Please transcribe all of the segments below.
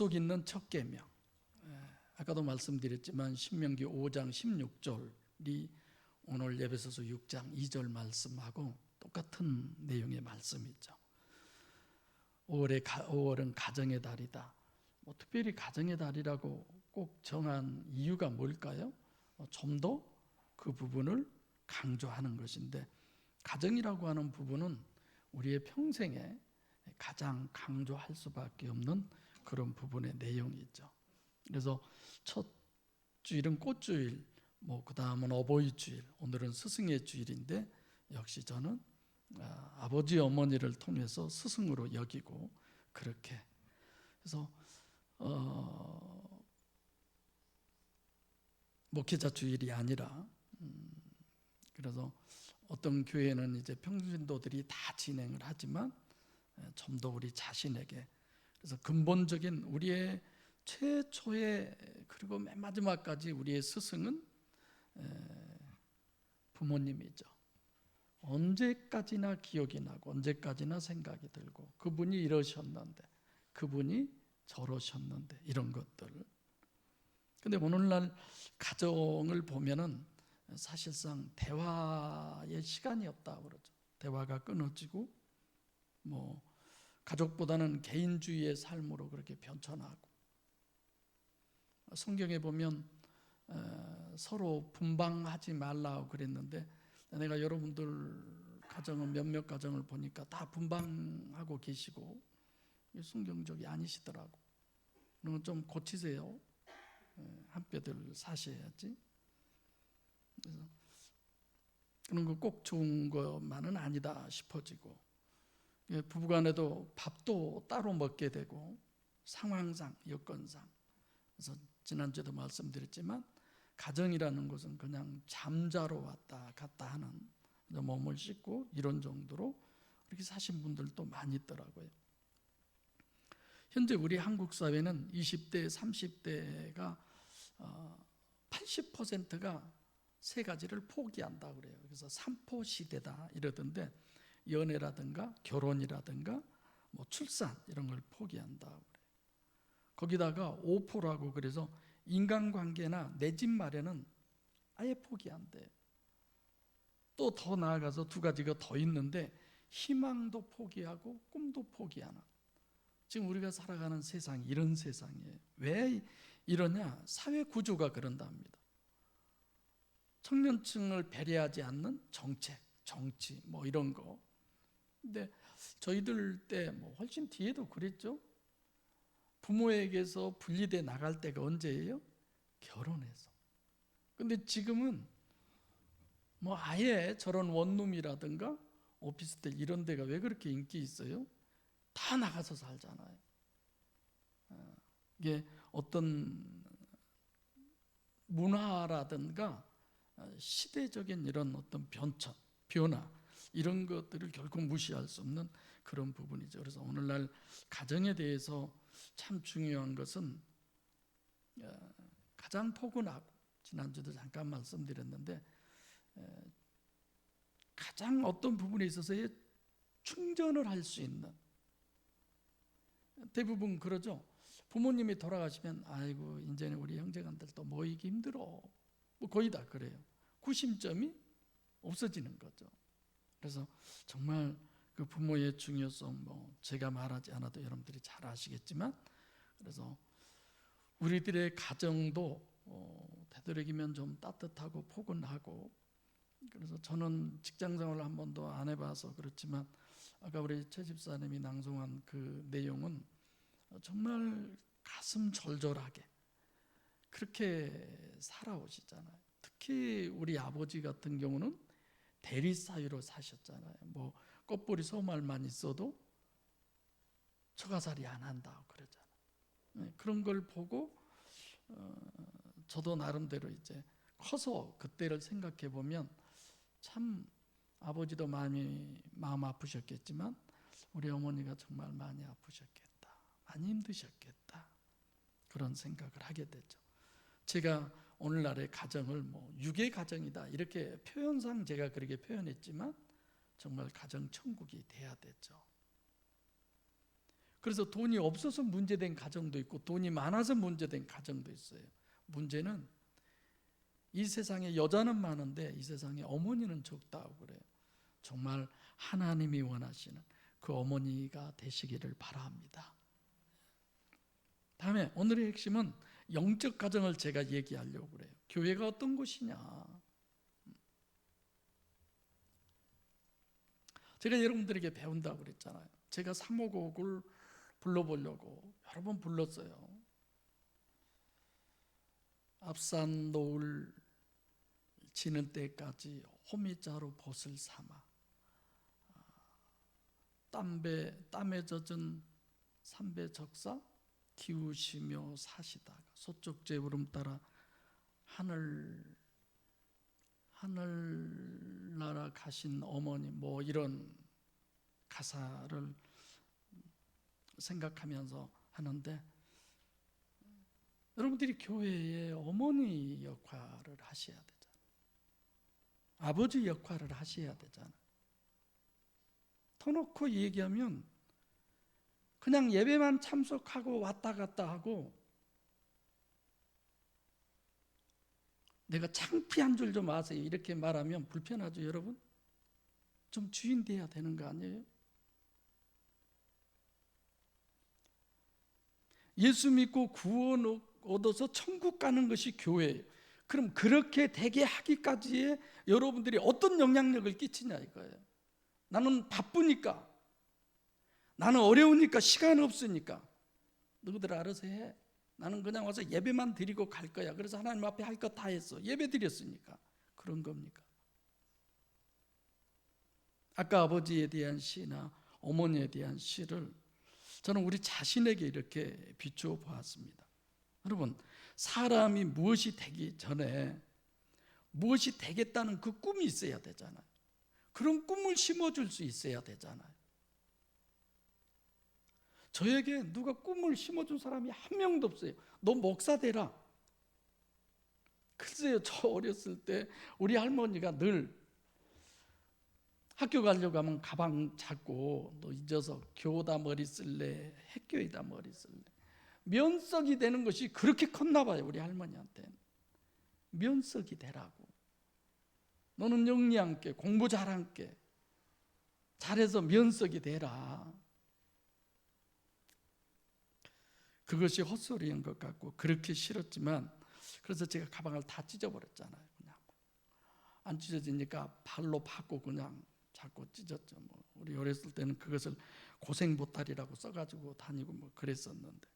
약속 있는 첫 계명. 예, 아까도 말씀드렸지만 신명기 5장 16절이 오늘 예배소서 6장 2절 말씀하고 똑같은 내용의 말씀이죠. 5월의 5월은 가정의 달이다. 뭐 특별히 가정의 달이라고 꼭 정한 이유가 뭘까요? 어, 좀더 그 부분을 강조하는 것인데 가정이라고 하는 부분은 우리의 평생에 가장 강조할 수밖에 없는 그런 부분의 내용이죠. 그래서 첫 주일은 꽃주일, 뭐 그다음은 어버이 주일, 오늘은 스승의 주일인데 역시 저는 아, 아버지 어머니를 통해서 스승으로 여기고 그렇게 그래서 어, 목회자 주일이 아니라 음, 그래서 어떤 교회는 이제 평신도들이 다 진행을 하지만 좀 더 우리 자신에게 그래서 근본적인 우리의 최초의 그리고 맨 마지막까지 우리의 스승은 부모님이죠. 언제까지나 기억이 나고 언제까지나 생각이 들고 그분이 이러셨는데 그분이 저러셨는데 이런 것들. 근데 오늘날 가정을 보면은 사실상 대화의 시간이 없다 그러죠. 대화가 끊어지고 뭐 가족보다는 개인주의의 삶으로 그렇게 변천하고 성경에 보면 어, 서로 분방하지 말라고 그랬는데 내가 여러분들 가정은 몇몇 가정을 보니까 다 분방하고 계시고 성경적이 아니시더라고. 그러면 좀 고치세요. 예, 한 뼈들 사셔야지. 그래서 그런 거 꼭 좋은 것만은 아니다 싶어지고 예, 부부간에도 밥도 따로 먹게 되고 상황상 여건상 그래서 지난주에도 말씀드렸지만 가정이라는 것은 그냥 잠자러 왔다 갔다 하는 몸을 씻고 이런 정도로 그렇게 사신 분들도 많이 있더라고요. 현재 우리 한국 사회는 20대, 30대가 80%가 세 가지를 포기한다 그래요. 그래서 삼포 시대다 이러던데 연애라든가 결혼이라든가 뭐 출산 이런 걸 포기한다 그래요. 거기다가 5%라고 그래서 인간관계나 내 집 마련은 아예 포기한대요. 또더 나아가서 두 가지가 더 있는데 희망도 포기하고 꿈도 포기하는 지금 우리가 살아가는 세상이 이런 세상이에요. 왜 이러냐? 사회 구조가 그런답니다. 청년층을 배려하지 않는 정책, 정치 뭐 이런 거. 근데 저희들 때 뭐 훨씬 뒤에도 그랬죠. 부모에게서 분리돼 나갈 때가 언제예요? 결혼해서. 근데 지금은 뭐 아예 저런 원룸이라든가 오피스텔 이런 데가 왜 그렇게 인기 있어요? 다 나가서 살잖아요. 어, 이게 어떤 문화라든가 시대적인 이런 어떤 변천, 변화 이런 것들을 결코 무시할 수 없는 그런 부분이죠. 그래서 오늘날 가정에 대해서 참 중요한 것은 어, 가장 포근하고 지난주도 잠깐 말씀드렸는데 가장 어떤 부분에 있어서의 충전을 할 수 있는 대부분 그러죠. 부모님이 돌아가시면 아이고 이제는 우리 형제간들도 모이기 힘들어. 뭐 거의 다 그래요. 구심점이 없어지는 거죠. 그래서 정말 그 부모의 중요성 뭐 제가 말하지 않아도 여러분들이 잘 아시겠지만 그래서 우리들의 가정도 어, 되도록이면 좀 따뜻하고 포근하고 그래서 저는 직장 생활을 한 번도 안 해봐서 그렇지만 아까 우리 최 집사님이 낭송한 그 내용은 정말 가슴 절절하게 그렇게 살아오시잖아요. 특히 우리 아버지 같은 경우는 대리 사유로 사셨잖아요. 뭐 꽃뿌리 소말만 있어도 처가살이 안 한다고 그러잖아요. 네, 그런 걸 보고 어, 저도 나름대로 이제 커서 그때를 생각해 보면 참 아버지도 많이 마음 아프셨겠지만 우리 어머니가 정말 많이 아프셨겠다. 많이 힘드셨겠다. 그런 생각을 하게 되죠. 제가 오늘날의 가정을 뭐 육의 가정이다 이렇게 표현상 제가 그렇게 표현했지만 정말 가정 천국이 돼야 되죠. 그래서 돈이 없어서 문제된 가정도 있고 돈이 많아서 문제된 가정도 있어요. 문제는 이 세상에 여자는 많은데 이 세상에 어머니는 적다고 그래요. 정말 하나님이 원하시는 그 어머니가 되시기를 바랍니다. 다음에 오늘의 핵심은 영적 가정을 제가 얘기하려고 그래요. 교회가 어떤 곳이냐? 제가 여러분들에게 배운다고 그랬잖아요. 제가 사모곡을 불러보려고 여러 번 불렀어요. 앞산 노을 지는 때까지 호미자루 벗을 삼아 땀배 땀에 젖은 삼배 적사 기우시며 사시다가 소쩍제 울음 따라 하늘 하늘 나라 가신 어머니 뭐 이런 가사를 생각하면서 하는데 여러분들이 교회의 어머니 역할을 하셔야 되잖아요. 아버지 역할을 하셔야 되잖아요. 터놓고 얘기하면 그냥 예배만 참석하고 왔다 갔다 하고 내가 창피한 줄 좀 아세요. 이렇게 말하면 불편하죠, 여러분? 좀 주인 돼야 되는 거 아니에요? 예수 믿고 구원 얻어서 천국 가는 것이 교회예요. 그럼 그렇게 되게 하기까지의 여러분들이 어떤 영향력을 끼치냐 이거예요. 나는 바쁘니까, 나는 어려우니까 시간 없으니까 너희들 알아서 해. 나는 그냥 와서 예배만 드리고 갈 거야. 그래서 하나님 앞에 할 거 다 했어. 예배 드렸으니까 그런 겁니까? 아까 아버지에 대한 시나 어머니에 대한 시를 저는 우리 자신에게 이렇게 비추어 보았습니다. 여러분, 사람이 무엇이 되기 전에 무엇이 되겠다는 그 꿈이 있어야 되잖아요. 그런 꿈을 심어줄 수 있어야 되잖아요. 저에게 누가 꿈을 심어준 사람이 한 명도 없어요. 너 목사 되라. 글쎄요, 저 어렸을 때 우리 할머니가 늘 학교 가려고 하면 가방 잡고 너 잊어서 교다 머리 쓸래 학교에다 머리 쓸래 면석이 되는 것이 그렇게 컸나 봐요 우리 할머니한테 면석이 되라고 너는 영리함께 공부 잘함께 잘해서 면석이 되라 그것이 헛소리인 것 같고 그렇게 싫었지만 그래서 제가 가방을 다 찢어버렸잖아요 그냥 안 찢어지니까 발로 받고 그냥 자꾸 찢었죠. 뭐 우리 어렸을 때는 그것을 고생 보따리라고 써가지고 다니고 뭐 그랬었는데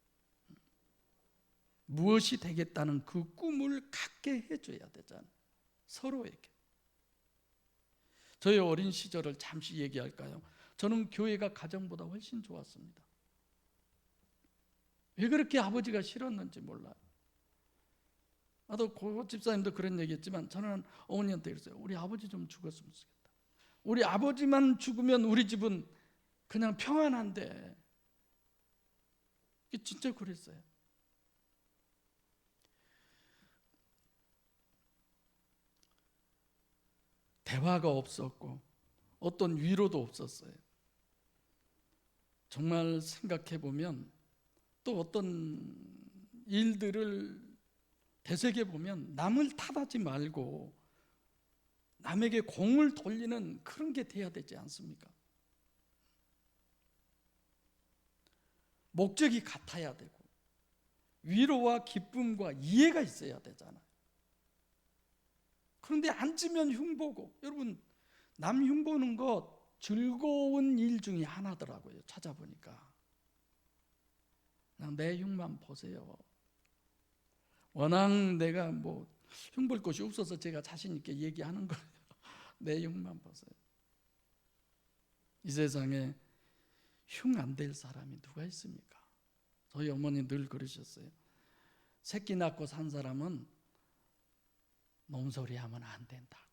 무엇이 되겠다는 그 꿈을 갖게 해줘야 되잖아요. 서로에게. 저의 어린 시절을 잠시 얘기할까요? 저는 교회가 가정보다 훨씬 좋았습니다. 왜 그렇게 아버지가 싫었는지 몰라요. 나도 고 집사님도 그런 얘기했지만 저는 어머니한테 그랬어요. 우리 아버지 좀 죽었으면 좋겠다. 우리 아버지만 죽으면 우리 집은 그냥 평안한데 진짜 그랬어요. 대화가 없었고 어떤 위로도 없었어요. 정말 생각해 보면 또 어떤 일들을 되새겨 보면 남을 탓하지 말고 남에게 공을 돌리는 그런 게 돼야 되지 않습니까? 목적이 같아야 되고 위로와 기쁨과 이해가 있어야 되잖아요. 그런데 앉으면 흉보고 여러분 남 흉보는 것 즐거운 일 중에 하나더라고요. 찾아보니까 내 흉만 보세요. 워낙 내가 뭐 흉볼 것이 없어서 제가 자신 있게 얘기하는 거예요. 내용만 보세요. 이 세상에 흉 안 될 사람이 누가 있습니까? 저희 어머니 늘 그러셨어요. 새끼 낳고 산 사람은 놈소리 하면 안 된다고.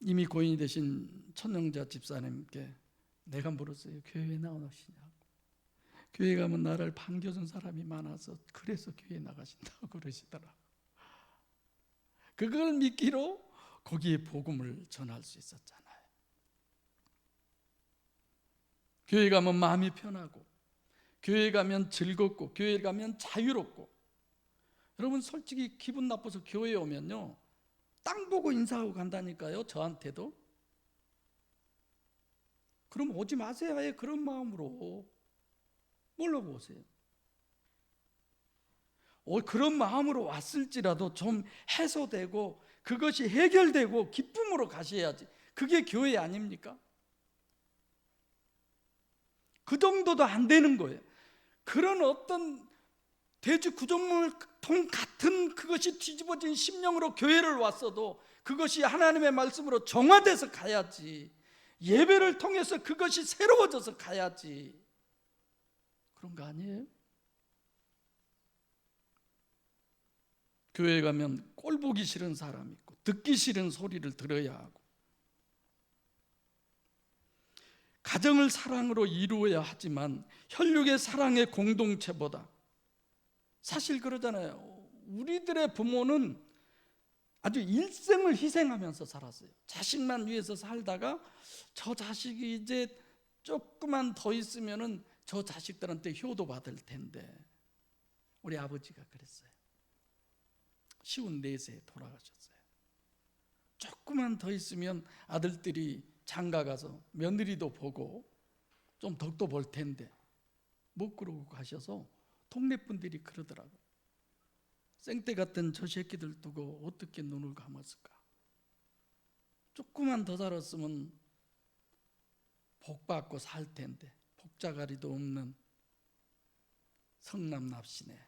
이미 고인이 되신 천영자 집사님께 내가 물었어요. 교회에 나오시냐고. 교회 가면 나를 반겨준 사람이 많아서 그래서 교회 나가신다고 그러시더라. 그걸 믿기로 거기에 복음을 전할 수 있었잖아요. 교회 가면 마음이 편하고 교회 가면 즐겁고 교회 가면 자유롭고 여러분 솔직히 기분 나빠서 교회 오면요 땅 보고 인사하고 간다니까요 저한테도 그럼 오지 마세요 아예 그런 마음으로 뭘로 보세요 어, 그런 마음으로 왔을지라도 좀 해소되고 그것이 해결되고 기쁨으로 가셔야지 그게 교회 아닙니까? 그 정도도 안 되는 거예요 그런 어떤 돼지 구조물통 같은 그것이 뒤집어진 심령으로 교회를 왔어도 그것이 하나님의 말씀으로 정화돼서 가야지. 예배를 통해서 그것이 새로워져서 가야지. 그런 거 아니에요? 교회 가면 꼴 보기 싫은 사람 있고 듣기 싫은 소리를 들어야 하고 가정을 사랑으로 이루어야 하지만 혈육의 사랑의 공동체보다 사실 그러잖아요. 우리들의 부모는 아주 일생을 희생하면서 살았어요. 자식만 위해서 살다가 저 자식이 이제 조금만 더 있으면은 저 자식들한테 효도 받을 텐데 우리 아버지가 그랬어요. 쉬운 네세에 돌아가셨어요. 조금만 더 있으면 아들들이 장가 가서 며느리도 보고 좀 덕도 볼 텐데 못 그러고 가셔서 동네 분들이 그러더라고. 생때 같은 저 새끼들 두고 어떻게 눈을 감았을까? 조금만 더 살았으면 복 받고 살 텐데 복자가리도 없는 성남납시네.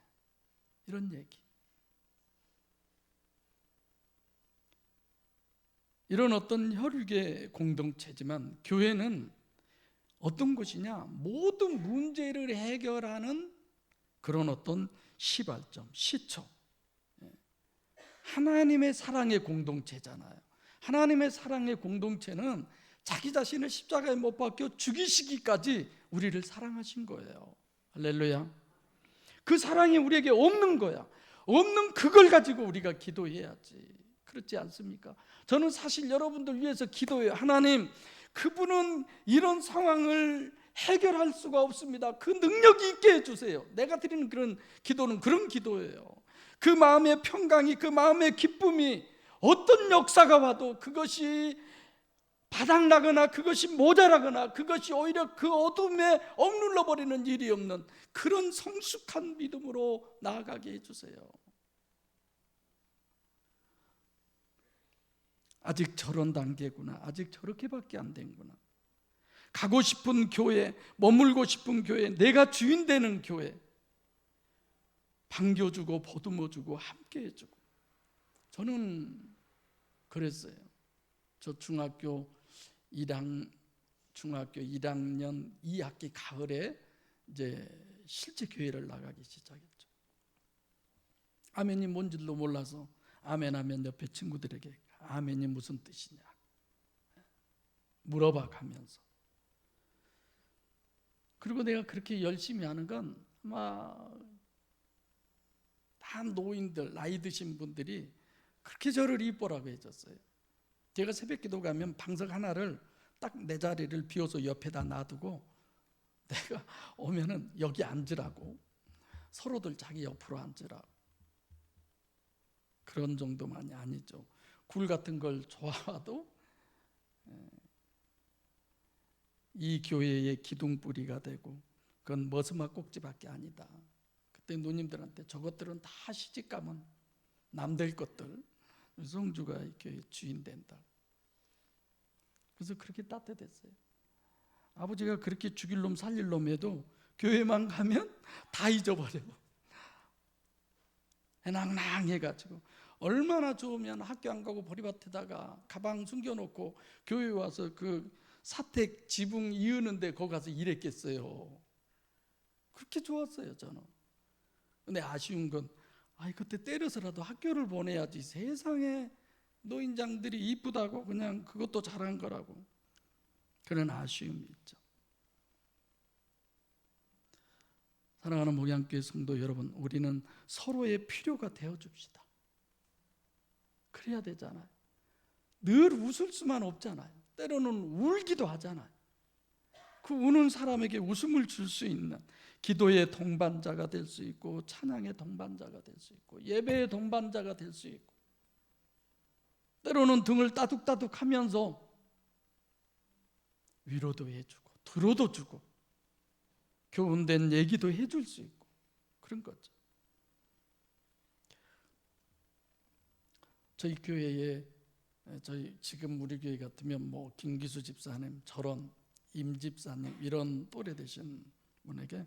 이런 얘기. 이런 어떤 혈육의 공동체지만 교회는 어떤 곳이냐? 모든 문제를 해결하는 그런 어떤 시발점, 시초. 예. 하나님의 사랑의 공동체잖아요. 하나님의 사랑의 공동체는 자기 자신을 십자가에 못 박혀 죽이시기까지 우리를 사랑하신 거예요. 할렐루야. 그 사랑이 우리에게 없는 거야. 없는 그걸 가지고 우리가 기도해야지. 그렇지 않습니까? 저는 사실 여러분들 위해서 기도해요. 하나님, 그분은 이런 상황을 해결할 수가 없습니다. 그 능력이 있게 해주세요. 내가 드리는 그런 기도는 그런 기도예요. 그 마음의 평강이, 그 마음의 기쁨이 어떤 역사가 와도 그것이 바닥나거나 그것이 모자라거나 그것이 오히려 그 어둠에 억눌러 버리는 일이 없는 그런 성숙한 믿음으로 나아가게 해주세요. 아직 저런 단계구나. 아직 저렇게밖에 안 된구나. 가고 싶은 교회, 머물고 싶은 교회, 내가 주인 되는 교회. 반겨주고 보듬어주고 함께해주고. 저는 그랬어요. 저 중학교 1학 중학교 1학년 2학기 가을에 이제 실제 교회를 나가기 시작했죠. 아멘이 뭔지도 몰라서 아멘 하면 옆에 친구들에게 아멘이 무슨 뜻이냐 물어봐 가면서 그리고 내가 그렇게 열심히 하는 건 아마 다 노인들 나이 드신 분들이 그렇게 저를 이뻐라고 해줬어요. 제가 새벽 기도 가면 방석 하나를 딱 내 자리를 비워서 옆에다 놔두고 내가 오면은 여기 앉으라고 서로들 자기 옆으로 앉으라고 그런 정도만이 아니죠. 굴 같은 걸 좋아하도 이 교회의 기둥뿌리가 되고 그건 머스마 꼭지밖에 아니다. 그때 누님들한테 저것들은 다 시집 가면 남될 것들 성주가 이 교회 주인 된다. 그래서 그렇게 따뜻했어요. 아버지가 그렇게 죽일 놈 살릴 놈 해도 교회만 가면 다 잊어버려요. 해낭낭 해가지고 얼마나 좋으면 학교 안 가고 보리밭에다가 가방 숨겨놓고 교회 와서 그 사택 지붕 이으는데 거기 가서 일했겠어요. 그렇게 좋았어요 저는. 근데 아쉬운 건 아이 그때 때려서라도 학교를 보내야지 세상에 노인장들이 이쁘다고 그냥 그것도 잘한 거라고 그런 아쉬움이 있죠. 사랑하는 목양교회 성도 여러분, 우리는 서로의 필요가 되어 줍시다. 그래야 되잖아요. 늘 웃을 수만 없잖아요. 때로는 울기도 하잖아요. 그 우는 사람에게 웃음을 줄 수 있는 기도의 동반자가 될 수 있고 찬양의 동반자가 될 수 있고 예배의 동반자가 될 수 있고 때로는 등을 따둑따둑 하면서 위로도 해주고 들어도 주고 교훈된 얘기도 해줄 수 있고 그런 거죠. 저희 교회에 저희 지금 우리 교회 같으면 뭐 김기수 집사님 저런 임 집사님 이런 또래 되신 분에게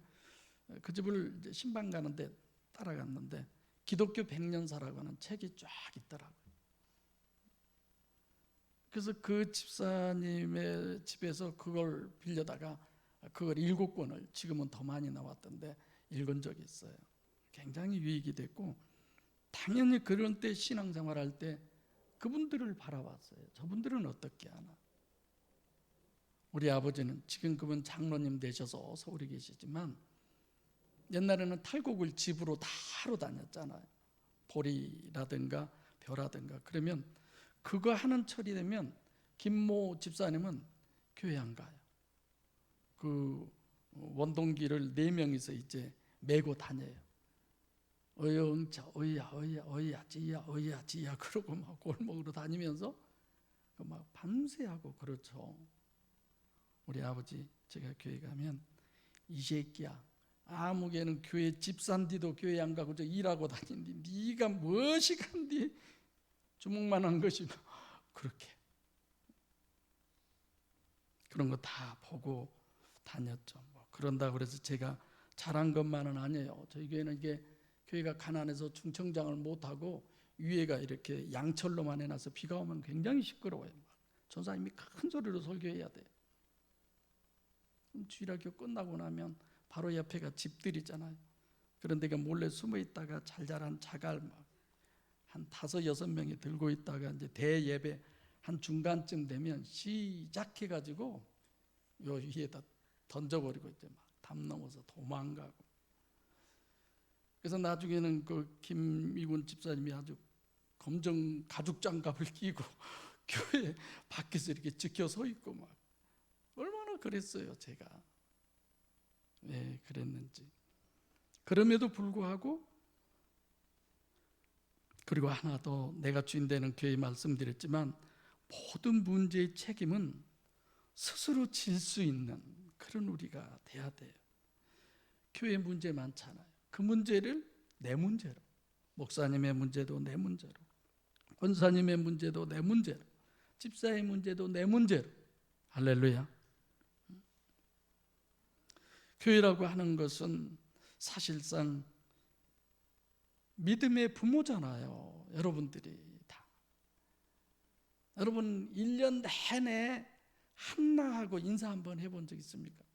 그 집을 신방 가는데 따라갔는데 기독교 백년사라고 하는 책이 쫙 있더라고요. 그래서 그 집사님의 집에서 그걸 빌려다가 그걸 일곱 권을 지금은 더 많이 나왔던데 읽은 적이 있어요. 굉장히 유익이 됐고 당연히 그런 때 신앙생활할 때 그분들을 바라봤어요. 저분들은 어떻게 하나? 우리 아버지는 지금 그분 장로님 되셔서 서울에 계시지만 옛날에는 탈곡을 집으로 다 하러 다녔잖아요. 보리라든가 벼라든가 그러면 그거 하는 철이 되면 김모 집사님은 교회 안 가요. 그 원동기를 네 명이서 이제 메고 다녀요. 어영자 어야 어야 어야 지야 어야 지야 그러고 막 골목으로 다니면서 그막 밤새 하고 그렇죠. 우리 아버지 제가 교회 가면 이 새끼야 아무개는 교회 집산디도 교회 안 가고 저 일하고 다닌디 네가 무엇이 간디 주먹만 한 것이 뭐 그렇게 그런 거 다 보고 다녔죠. 뭐 그런다 그래서 제가 잘한 것만은 아니에요. 저희 교회는 이게 교회가 가난해서 중청장을 못 하고 위에가 이렇게 양철로만 해놔서 비가 오면 굉장히 시끄러워요. 전사님이 큰 소리로 설교해야 돼요. 주일학교 끝나고 나면 바로 옆에가 집들이잖아요. 그런 데가 몰래 숨어 있다가 잘 자란 자갈 막한 다섯 여섯 명이 들고 있다가 이제 대예배 한 중간쯤 되면 시작해 가지고 요 위에다 던져버리고 이제 막 담 넘어서 도망가고 그래서 나중에는 그 김미군 집사님이 아주 검정 가죽 장갑을 끼고 교회 밖에서 이렇게 지켜 서 있고 막 얼마나 그랬어요 제가 왜 그랬는지 그럼에도 불구하고 그리고 하나 더 내가 주인 되는 교회 말씀드렸지만 모든 문제의 책임은 스스로 질 수 있는 그런 우리가 돼야 돼요. 교회 문제 많잖아요. 그 문제를 내 문제로, 목사님의 문제도 내 문제로, 권사님의 문제도 내 문제로, 집사의 문제도 내 문제로. 할렐루야. 교회라고 하는 것은 사실상 믿음의 부모잖아요. 여러분들이 다. 여러분 1년 내내 한나하고 인사 한번 해본 적 있습니까?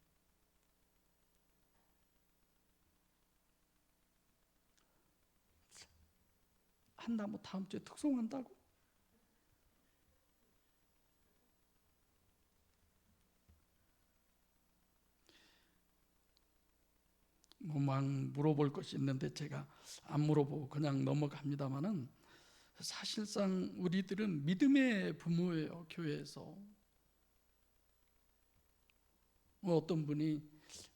한나 뭐 다음 주에 특송한다고? 뭐 막 물어볼 것이 있는데 제가 안 물어보고 그냥 넘어갑니다만은 사실상 우리들은 믿음의 부모예요 교회에서. 뭐 어떤 분이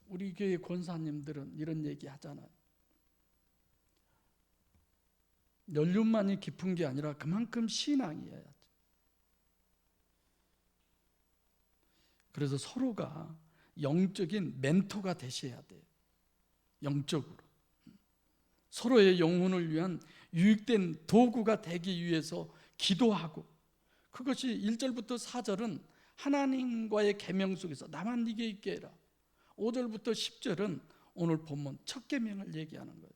우리 교회 권사님들은 이런 얘기 하잖아요. 연륜만이 깊은 게 아니라 그만큼 신앙이어야지 그래서 서로가 영적인 멘토가 되셔야 돼요 영적으로. 서로의 영혼을 위한 유익된 도구가 되기 위해서 기도하고 그것이 1절부터 4절은 하나님과의 계명 속에서 나만 네게 있게 해라. 5절부터 10절은 오늘 본문 첫 계명을 얘기하는 거예요.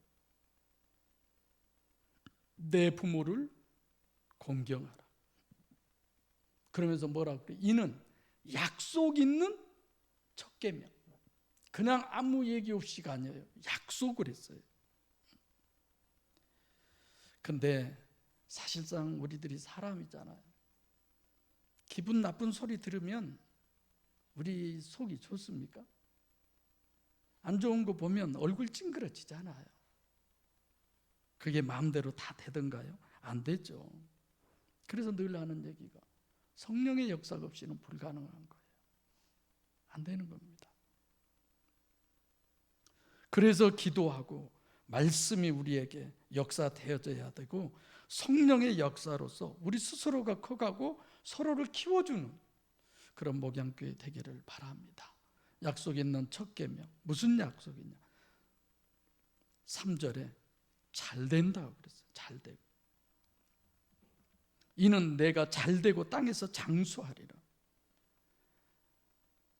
내 부모를 공경하라. 그러면서 뭐라고 그래? 이는 약속 있는 첫 계명 그냥 아무 얘기 없이가 아니에요. 약속을 했어요. 근데 사실상 우리들이 사람이잖아요. 기분 나쁜 소리 들으면 우리 속이 좋습니까? 안 좋은 거 보면 얼굴 찡그러지잖아요. 그게 마음대로 다 되던가요? 안 되죠. 그래서 늘 하는 얘기가 성령의 역사가 없이는 불가능한 거예요. 안 되는 겁니다. 그래서 기도하고 말씀이 우리에게 역사되어져야 되고 성령의 역사로서 우리 스스로가 커가고 서로를 키워주는 그런 목양교회 되기를 바랍니다. 약속 있는 첫 계명 무슨 약속이냐? 3절에 잘 된다고 그랬어요. 잘 되고. 이는 내가 잘 되고 땅에서 장수하리라.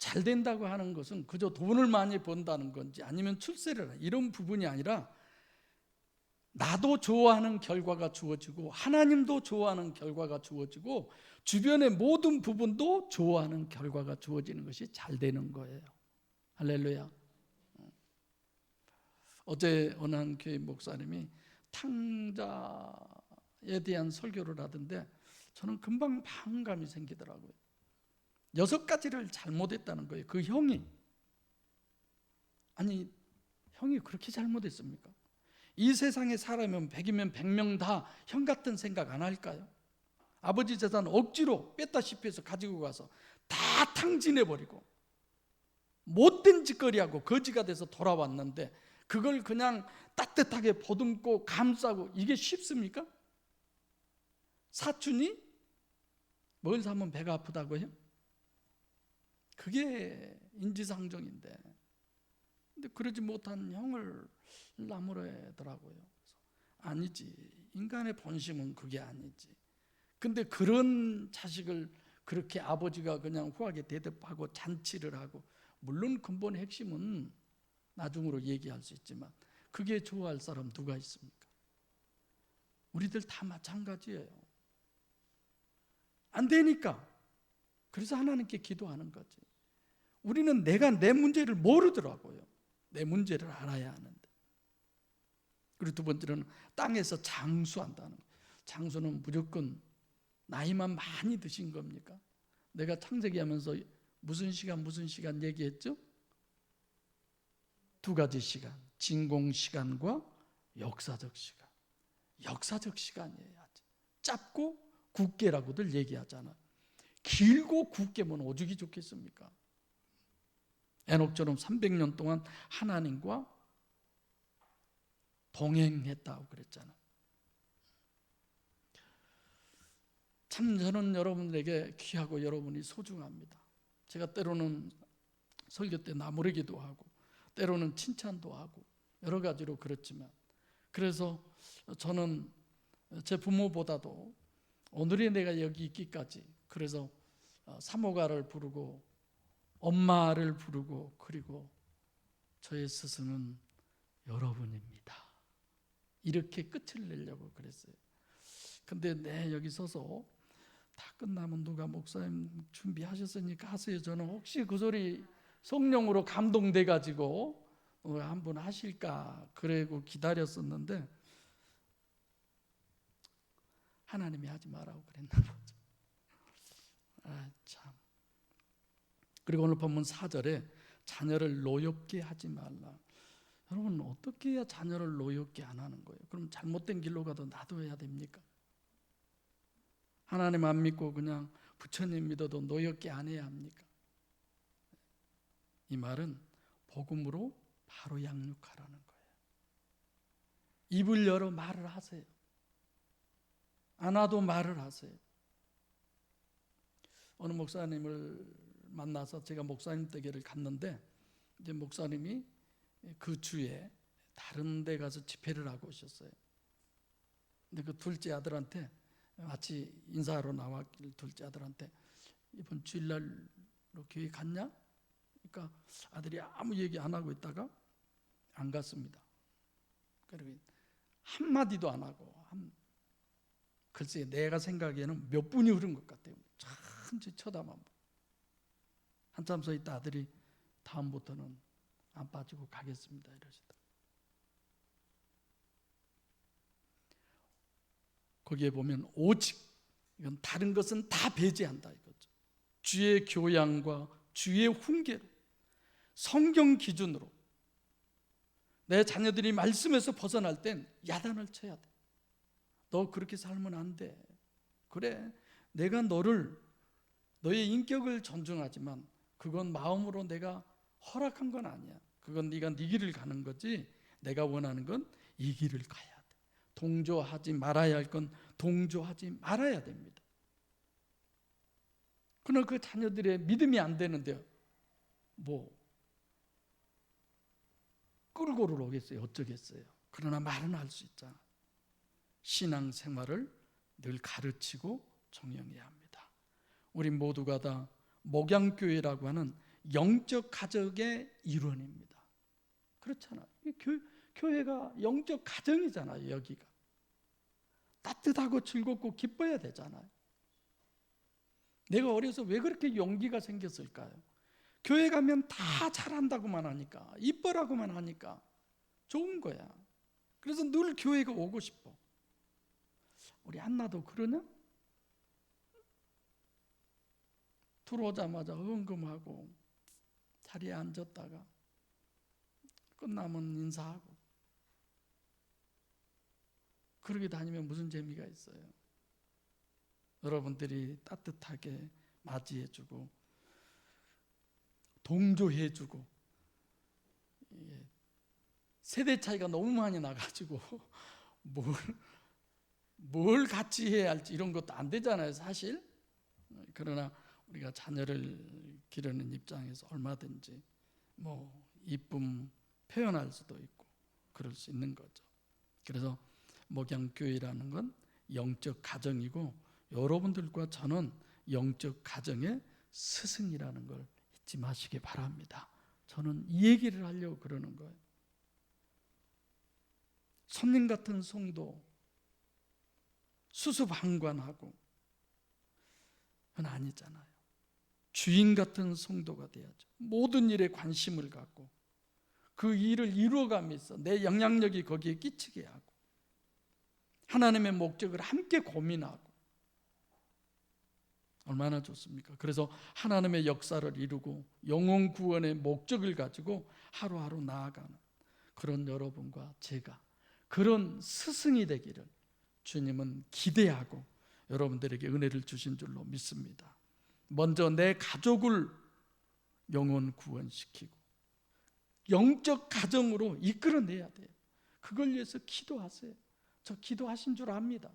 잘 된다고 하는 것은 그저 돈을 많이 번다는 건지 아니면 출세를. 이런 부분이 아니라 나도 좋아하는 결과가 주어지고 하나님도 좋아하는 결과가 주어지고 주변의 모든 부분도 좋아하는 결과가 주어지는 것이 잘 되는 거예요. 할렐루야. 어제 어느 한 교회 목사님이 탕자에 대한 설교를 하던데 저는 금방 반감이 생기더라고요. 여섯 가지를 잘못했다는 거예요. 그 형이 아니 형이 그렇게 잘못했습니까? 이 세상에 사람이면 백이면 백명 다 형 같은 생각 안 할까요? 아버지 재산 억지로 뺐다시피 해서 가지고 가서 다 탕진해 버리고 못된 짓거리하고 거지가 돼서 돌아왔는데 그걸 그냥 따뜻하게 보듬고 감싸고 이게 쉽습니까? 사촌이 뭘 사면 배가 아프다고요? 그게 인지상정인데 근데 그러지 못한 형을 나무래더라고요. 아니지. 인간의 본심은 그게 아니지. 근데 그런 자식을 그렇게 아버지가 그냥 후하게 대접하고 잔치를 하고 물론 근본 핵심은 나중으로 얘기할 수 있지만 그게 좋아할 사람 누가 있습니까? 우리들 다 마찬가지예요. 안 되니까. 그래서 하나님께 기도하는 거지. 우리는 내가 내 문제를 모르더라고요. 내 문제를 알아야 하는데. 그리고 두 번째는 땅에서 장수한다는 거예요. 장수는 무조건 나이만 많이 드신 겁니까? 내가 창세기 하면서 무슨 시간 무슨 시간 얘기했죠? 두 가지 시간. 진공 시간과 역사적 시간. 역사적 시간이에요. 짧고 굳게라고들 얘기하잖아. 길고 굳게면 오죽이 좋겠습니까? 에녹처럼 300년 동안 하나님과 동행했다고 그랬잖아. 참 저는 여러분에게 귀하고 여러분이 소중합니다. 제가 때로는 설교 때 나무르기도 하고 때로는 칭찬도 하고 여러 가지로 그렇지만 그래서 저는 제 부모보다도 오늘의 내가 여기 있기까지 그래서 사모가를 부르고 엄마를 부르고 그리고 저의 스승은 여러분입니다. 이렇게 끝을 내려고 그랬어요. 근데 내 여기 서서 다 끝나면 누가 목사님 준비하셨으니까 하세요. 저는 혹시 그 소리 성령으로 감동돼 가지고 어, 한번 하실까 그러고 기다렸었는데 하나님이 하지 말라고 그랬나 보죠. 아 참. 그리고 오늘 본문 4절에 자녀를 노엽게 하지 말라. 여러분 어떻게 해야 자녀를 노엽게 안 하는 거예요? 그럼 잘못된 길로 가도 놔둬야 됩니까? 하나님 안 믿고 그냥 부처님 믿어도 노엽게 안 해야 합니까? 이 말은 복음으로 바로 양육하라는 거예요. 입을 열어 말을 하세요. 안 와도 말을 하세요. 어느 목사님을 만나서 제가 목사님 댁에를 갔는데 이제 목사님이 그 주에 다른 데 가서 집회를 하고 오셨어요. 근데 그 둘째 아들한테 마치 인사하러 나왔길 둘째 아들한테 이번 주일날로 교회 갔냐? 그러니까 아들이 아무 얘기 안 하고 있다가 안 갔습니다. 그리고 한 마디도 안 하고 한 글쎄 내가 생각에는 몇 분이 흐른 것 같아요. 천천히 쳐다만 한참 서 있다 아들이 다음부터는 안 빠지고 가겠습니다 이러시다. 거기에 보면 오직 이건 다른 것은 다 배제한다 이거죠. 주의 교양과 주의 훈계로 성경 기준으로 내 자녀들이 말씀에서 벗어날 땐 야단을 쳐야 돼. 너 그렇게 살면 안 돼. 그래, 내가 너를 너의 인격을 존중하지만 그건 마음으로 내가 허락한 건 아니야. 그건 네가 네 길을 가는 거지. 내가 원하는 건 이 길을 가야 돼. 동조하지 말아야 할 건 동조하지 말아야 됩니다. 그러나 그 자녀들의 믿음이 안 되는데 뭐 끌고를 오겠어요. 어쩌겠어요. 그러나 말은 할 수 있잖아. 신앙 생활을 늘 가르치고 정령해야 합니다. 우리 모두가 다 목양교회라고 하는 영적 가정의 일원입니다. 그렇잖아. 이 교, 교회가 영적 가정이잖아요. 여기가 따뜻하고 즐겁고 기뻐야 되잖아요. 내가 어려서 왜 그렇게 용기가 생겼을까요? 교회 가면 다 잘한다고만 하니까 이뻐라고만 하니까 좋은 거야. 그래서 늘 교회가 오고 싶어. 우리 안나도 그러냐? 들어오자마자 흥금하고 자리에 앉았다가 끝나면 인사하고 그러게 다니면 무슨 재미가 있어요? 여러분들이 따뜻하게 맞이해주고 동조해주고 예, 세대 차이가 너무 많이 나가지고 뭘, 뭘 같이 해야 할지 이런 것도 안 되잖아요 사실 그러나 우리가 자녀를 기르는 입장에서 얼마든지 뭐 이쁨 표현할 수도 있고 그럴 수 있는 거죠 그래서 목양교회라는 건 영적 가정이고 여러분들과 저는 영적 가정의 스승이라는 걸 잊지 마시기 바랍니다. 저는 이 얘기를 하려고 그러는 거예요. 손님 같은 성도 수수방관하고 그건 아니잖아요. 주인 같은 성도가 돼야죠. 모든 일에 관심을 갖고 그 일을 이루어가면서 내 영향력이 거기에 끼치게 하고 하나님의 목적을 함께 고민하고 얼마나 좋습니까? 그래서 하나님의 역사를 이루고 영혼 구원의 목적을 가지고 하루하루 나아가는 그런 여러분과 제가 그런 스승이 되기를 주님은 기대하고 여러분들에게 은혜를 주신 줄로 믿습니다. 먼저 내 가족을 영혼 구원시키고 영적 가정으로 이끌어내야 돼요. 그걸 위해서 기도하세요. 저 기도하신 줄 압니다.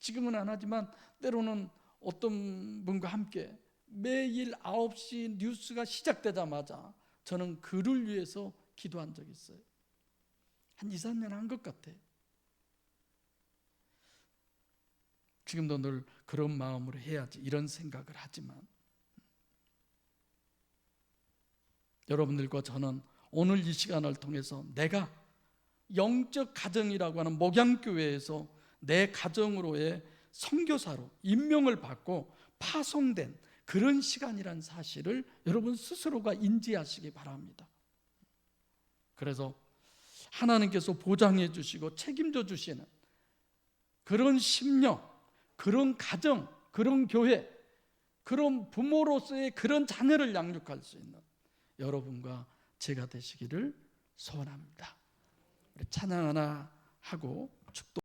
지금은 안 하지만 때로는 어떤 분과 함께 매일 9시 뉴스가 시작되자마자 저는 그를 위해서 기도한 적이 있어요. 한 2, 3년 한 것 같아. 지금도 늘 그런 마음으로 해야지 이런 생각을 하지만 여러분들과 저는 오늘 이 시간을 통해서 내가 영적 가정이라고 하는 목양교회에서 내 가정으로의 선교사로 임명을 받고 파송된 그런 시간이란 사실을 여러분 스스로가 인지하시기 바랍니다. 그래서 하나님께서 보장해 주시고 책임져 주시는 그런 심령, 그런 가정, 그런 교회, 그런 부모로서의 그런 자녀를 양육할 수 있는 여러분과 제가 되시기를 소원합니다. 찬양 하나 하고 축도